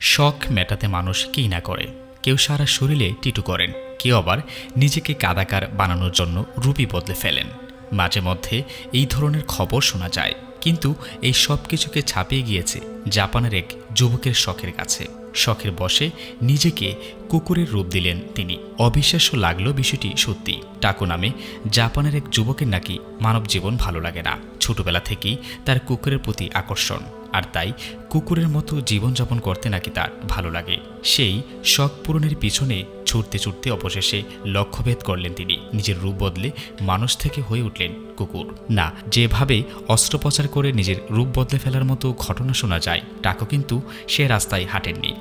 শখ মেটাতে মানুষ কী না করে। কেউ সারা শরীরে টিটু করেন, কেউ আবার নিজেকে কাদাকার বানানোর জন্য রুপি বদলে ফেলেন। মাঝে মধ্যে এই ধরনের খবর শোনা যায়, কিন্তু এই সব কিছুকে ছাপিয়ে গিয়েছে জাপানের এক যুবকের শখের কাছে। শখের বসে নিজেকে কুকুরের রূপ দিলেন তিনি। অবিশ্বাস্য লাগল বিষয়টি সত্যি। টাকু নামে জাপানের এক যুবকের নাকি মানব জীবন ভালো লাগে না। ছোটবেলা থেকেই তার কুকুরের প্রতি আকর্ষণ। আর তাই কুকুরের মতো জীবনযাপন করতে নাকি তার ভালো লাগে। সেই শখ পূরণের পিছনে ছুটতে ছুটতে অবশেষে লক্ষ্যভেদ করলেন তিনি। নিজের রূপ বদলে মানুষ থেকে হয়ে উঠলেন কুকুর। না, যেভাবে অস্ত্রোপচার করে নিজের রূপ বদলে ফেলার মতো ঘটনা শোনা যায় টাকো কিন্তু সে রাস্তায় হাঁটেননি।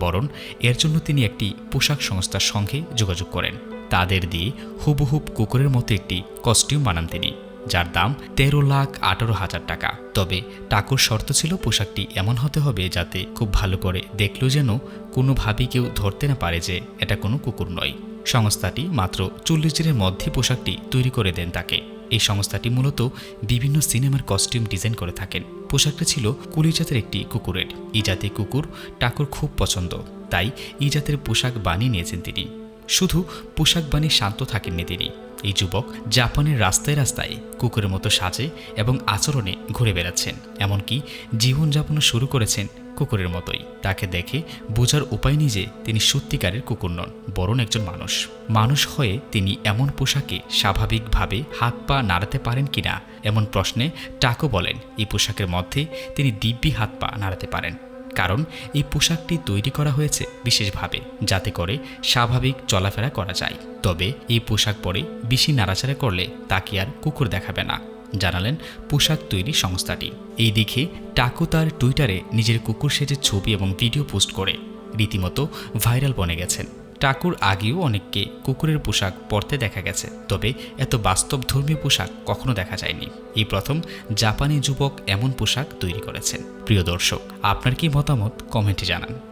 বরং এর জন্য তিনি একটি পোশাক সংস্থার সঙ্গে যোগাযোগ করেন। তাদের দিয়ে হুবহুব কুকুরের মতো একটি কস্টিউম বানান তিনি। যার দাম তেরো লাখ আঠারো হাজার টাকা। তবে টাকুর শর্ত ছিল পোশাকটি এমন হতে হবে যাতে খুব ভালো করে দেখল যেন কোনোভাবেই কেউ ধরতে না পারে যে এটা কোনো কুকুর নয়। সংস্থাটি মাত্র চল্লিশ দিনের মধ্যে পোশাকটি তৈরি করে দেন তাকে। এই সংস্থাটি মূলত বিভিন্ন সিনেমার কস্টিউম ডিজাইন করে থাকেন। পোশাকটা ছিল কুলি জাতের একটি কুকুরের। এই জাতের কুকুর টাকুর খুব পছন্দ। তাই এই জাতের পোশাক বানিয়ে নিয়েছেন তিনি। শুধু পোশাক বানিয়ে শান্ত থাকেননি তিনি। এই যুবক জাপানের রাস্তায় রাস্তায় কুকুরের মতো সাজে এবং আচরণে ঘুরে বেড়াচ্ছেন। এমনকি জীবনযাপনও শুরু করেছেন কুকুরের মতোই। তাকে দেখে বোঝার উপায় নেই যে তিনি সত্যিকারের কুকুর নন, বরং একজন মানুষ। মানুষ হয়ে তিনি এমন পোশাকে স্বাভাবিকভাবে হাত পা নাড়াতে পারেন কিনা, এমন প্রশ্নে টাকো বলেন, এই পোশাকের মধ্যে তিনি দিব্যি হাত পা নাড়াতে পারেন। কারণ এই পোশাকটি তৈরি করা হয়েছে বিশেষভাবে যাতে করে স্বাভাবিক চলাফেরা করা যায়। তবে এই পোশাক পরে বেশি নাড়াচাড়া করলে তাকে আর কুকুর দেখাবে না। জানালেন পোশাক তৈরি সংস্থাটি। এই দেখে টাকু তার টুইটারে নিজের কুকুর সেজে ছবি এবং ভিডিও পোস্ট করে। রীতিমতো ভাইরাল বনে গেছেন। টাকুর আগেও অনেককে কুকুরের পোশাক পরতে দেখা গেছে, তবে এত বাস্তব ধর্মীয় পোশাক কখনো দেখা যায়নি। এই প্রথম জাপানি যুবক এমন পোশাক তৈরি করেছেন। প্রিয় দর্শক, আপনার কি মতামত? কমেন্টে জানান।